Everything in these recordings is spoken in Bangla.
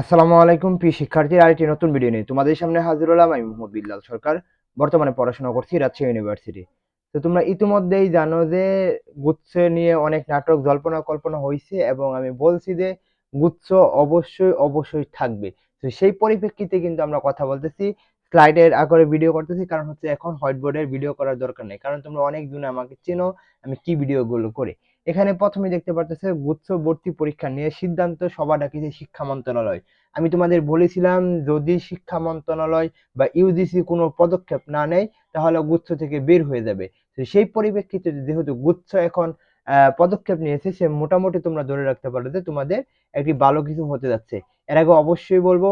আসসালামু আলাইকুম, প্রিয় শিক্ষার্থী আরেকটি নতুন ভিডিও নিয়ে তোমাদের সামনে হাজির হলাম আমি মোহাম্মদ বিল্লাল সরকার, বর্তমানে পড়াশোনা করছি রাজশাহী ইউনিভার্সিটি তো তোমরা ইতিমধ্যেই জানো যে গুচ্ছ নিয়ে অনেক নাটক জল্পনা কল্পনা হয়েছে এবং আমি বলছি যে গুচ্ছ অবশ্যই অবশ্যই থাকবে। তো সেই পরিপ্রেক্ষিতে কিন্তু আমরা কথা বলতেছি, স্লাইডের আকারে ভিডিও করতেছি, কারণ হচ্ছে এখন হোয়াইট বোর্ডের ভিডিও করার দরকার নেই। কারণ তোমরা অনেক জনে আমাকে চেনো আমি কি ভিডিওগুলো করে। এখানে প্রথমে দেখতে পারতেছে গুচ্ছ ভর্তি পরীক্ষা নিয়ে সিদ্ধান্ত সভা ডাকিছে শিক্ষা মন্ত্রণালয়। আমি তোমাদের বলেছিলাম যদি শিক্ষা মন্ত্রণালয় বা ইউজিসি কোনো পদক্ষেপ না নেয়, তাহলে গুচ্ছ থেকে বের হয়ে যাবে। সেই পরিপ্রেক্ষিতে যেহেতু গুচ্ছ এখন পদক্ষেপ নিয়েছে, সে মোটামুটি তোমরা ধরে রাখতে পারো যে তোমাদের একটি ভালো কিছু হতে যাচ্ছে। এর আগে অবশ্যই বলব,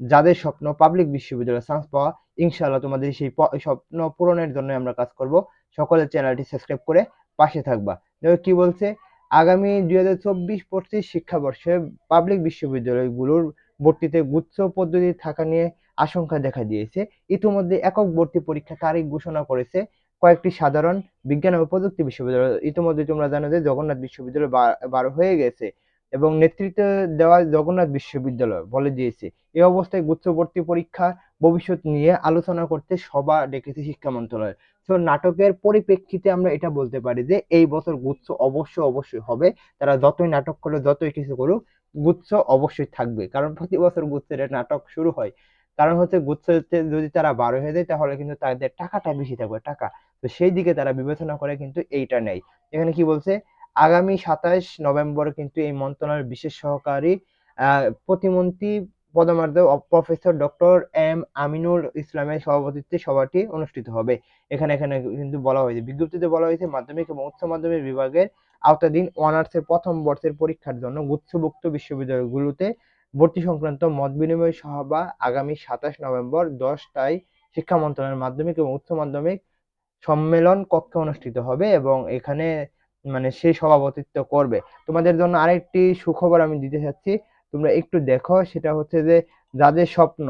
যাদের স্বপ্ন পাবলিক বিশ্ববিদ্যালয়ে চান্স পাওয়া, ইনশাআল্লাহ তোমাদের সেই স্বপ্ন পূরণের জন্য আমরা কাজ করব। সকলে চ্যানেলটি সাবস্ক্রাইব করে পাশে থাকবা। কি বলছে? আগামী দুই হাজার চব্বিশ পঁচিশ শিক্ষাবর্ষে পাবলিক বিশ্ববিদ্যালয়গুলোর ভর্তিতে গুচ্ছ পদ্ধতি থাকা নিয়ে আশঙ্কা দেখা দিয়েছে। ইতিমধ্যে একক ভর্তি পরীক্ষা তারিখ ঘোষণা করেছে কয়েকটি সাধারণ বিজ্ঞান ও প্রযুক্তি বিশ্ববিদ্যালয়। ইতিমধ্যে তোমরা জানো যে জগন্নাথ বিশ্ববিদ্যালয় বার হয়ে গেছে এবং নেতৃত্ব দেওয়া জগন্নাথ বিশ্ববিদ্যালয় বলে দিয়েছে। এ অবস্থায় গুচ্ছ ভর্তি পরীক্ষা ভবিষ্যৎ নিয়ে আলোচনা করতে সভা ডেকেছে শিক্ষা মন্ত্রণালয়। তো নাটকের পরিপ্রেক্ষিতে আমরা এটা বলতে পারি যে এই বছর গুচ্ছ অবশ্যই অবশ্যই হবে। তারা যতই নাটক করুক, যতই কিছু করুক, গুচ্ছ অবশ্যই থাকবে। কারণ প্রতি বছর গুচ্ছের নাটক শুরু হয়। কারণ হচ্ছে গুচ্ছতে যদি তারা বারো হয়ে যায়, তাহলে কিন্তু তাদের টাকাটা বেশি থাকবে, টাকা। তো সেই দিকে তারা বিবেচনা করে কিন্তু এইটা নেই এখানে কি বলছে? আগামী সাতাশ নভেম্বর কিন্তু এই মন্ত্রণালয়ের বিশেষ সহকারী প্রতিমন্ত্রী পদমর্যাদা প্রফেসর ডক্টর এম আমিনুল ইসলামের সভাপতিত্বে সভাটি অনুষ্ঠিত হবে। এখানে এখানে কিন্তু বলা হয়েছে, বিজ্ঞপ্তিতে বলা হয়েছে, মাধ্যমিক এবং উচ্চ মাধ্যমিক বিভাগের আওতাধীন অনার্সের প্রথম বর্ষের পরীক্ষার জন্য গুচ্ছভুক্ত বিশ্ববিদ্যালয়গুলোতে ভর্তি সংক্রান্ত মত বিনিময় সভা আগামী সাতাশ নভেম্বর দশটায় শিক্ষা মন্ত্রণালয়ের মাধ্যমিক এবং উচ্চ মাধ্যমিক সম্মেলন কক্ষে অনুষ্ঠিত হবে এবং এখানে মানে সে সভাপতিত্ব করবে। তোমাদের জন্য আরেকটি সুখবর আমি দিতে চাচ্ছি তোমরা একটু দেখো, সেটা হচ্ছে যে যাদের স্বপ্ন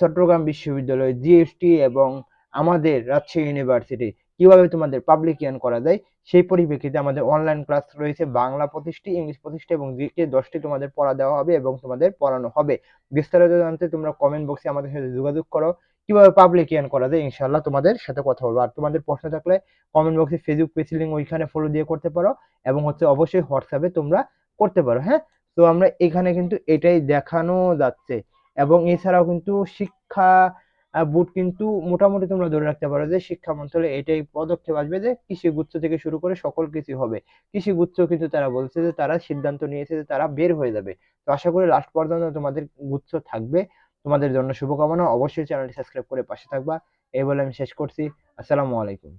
চট্টগ্রাম বিশ্ববিদ্যালয় জিএসটি এবং আমাদের রাজশাহী ইউনিভার্সিটি কীভাবে তোমাদের পাবলিকিয়ান করা যায়, সেই পরিপ্রেক্ষিতে আমাদের অনলাইন ক্লাস রয়েছে, বাংলা প্রতিষ্ঠি ইংলিশ প্রতিষ্ঠি এবং জিকে দশটি তোমাদের পড়া দেওয়া হবে এবং তোমাদের পড়ানো হবে। বিস্তারিত জানতে তোমরা কমেন্ট বক্সে আমাদের সাথে যোগাযোগ করো, কীভাবে পাবলিকিয়ান করা যায় ইনশাল্লাহ তোমাদের সাথে কথা বলব। আর তোমাদের প্রশ্ন থাকলে কমেন্ট বক্সে ফেসবুক পেজ লিঙ্ক ওইখানে ফলো দিয়ে করতে পারো এবং হচ্ছে অবশ্যই হোয়াটসঅ্যাপে তোমরা করতে পারো হ্যাঁ? তো আমরা এখানে কিন্তু এটাই দেখানো যাচ্ছে। এবং এছাড়াও কিন্তু শিক্ষা বোর্ড কিন্তু মোটামুটি তোমরা ধরে রাখতে পারো যে শিক্ষা মন্ত্রণালয় এটাই পদক্ষেপ আসবে যে কৃষি গুচ্ছ থেকে শুরু করে সকল কিছু হবে। কৃষি গুচ্ছ কিন্তু তারা বলছে যে তারা সিদ্ধান্ত নিয়েছে যে তারা বের হয়ে যাবে। তো আশা করি লাস্ট পর্যন্ত তোমাদের গুচ্ছ থাকবে। তোমাদের জন্য শুভকামনা। অবশ্যই চ্যানেলটি সাবস্ক্রাইব করে পাশে থাকবা। এই বলে আমি শেষ করছি। আসসালামু আলাইকুম।